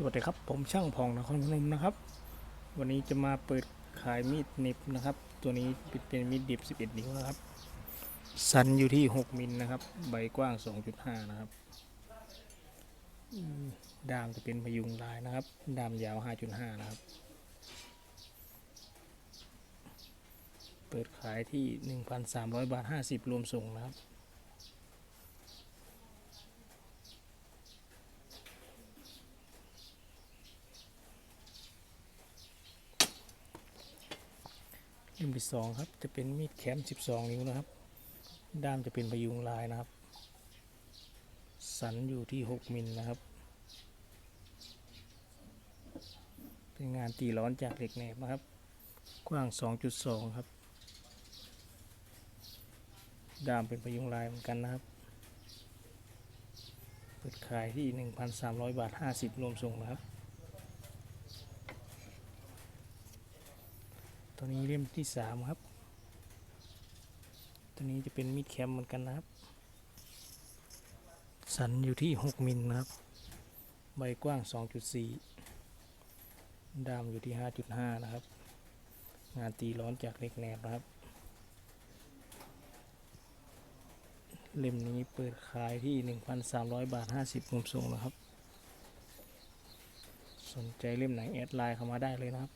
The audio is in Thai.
สวัสดีครับ ผมช่างพองนครพนมนะครับ วันนี้จะมาเปิดขายมีดเน็บนะครับ ตัวนี้เป็นมีดดิบ 11 นิ้วนะครับ สันอยู่ที่ 6 มิลนะครับ ใบกว้าง 2.5 นะครับดามจะเป็นพยุงลายนะครับ ดามยาว 5.5 นะครับ เปิดขายที่ 1,300 บาท 50 รวมส่งนะครับ เล่มที่สองครับ จะเป็นมีดแคม12นิ้วนะครับ ด้ามจะเป็นพยุงลายนะครับ สันอยู่ที่6มิลนะครับ เป็นงานตีร้อนจากเหล็กแหนบนะครับ กว้าง2.2ครับ ด้ามเป็นพยุงลายเหมือนกันนะครับ เปิดขายที่1,300บาท50รวมส่งนะครับ ตัวนี้เล่มที่สามครับ ตัวนี้จะเป็นมีดแคมเหมือนกันนะครับ สันอยู่ที่ 6 มิลนะครับ ใบกว้าง 2.4 ดามอยู่ที่ 5.5 นะครับ งานตีร้อนจากเล็กแนบนะครับ เล่มนี้เปิดขายที่ 1,300 บาท 50รวมส่งนะครับ สนใจเล่มไหนแอดไลน์เข้ามาได้เลยนะครับ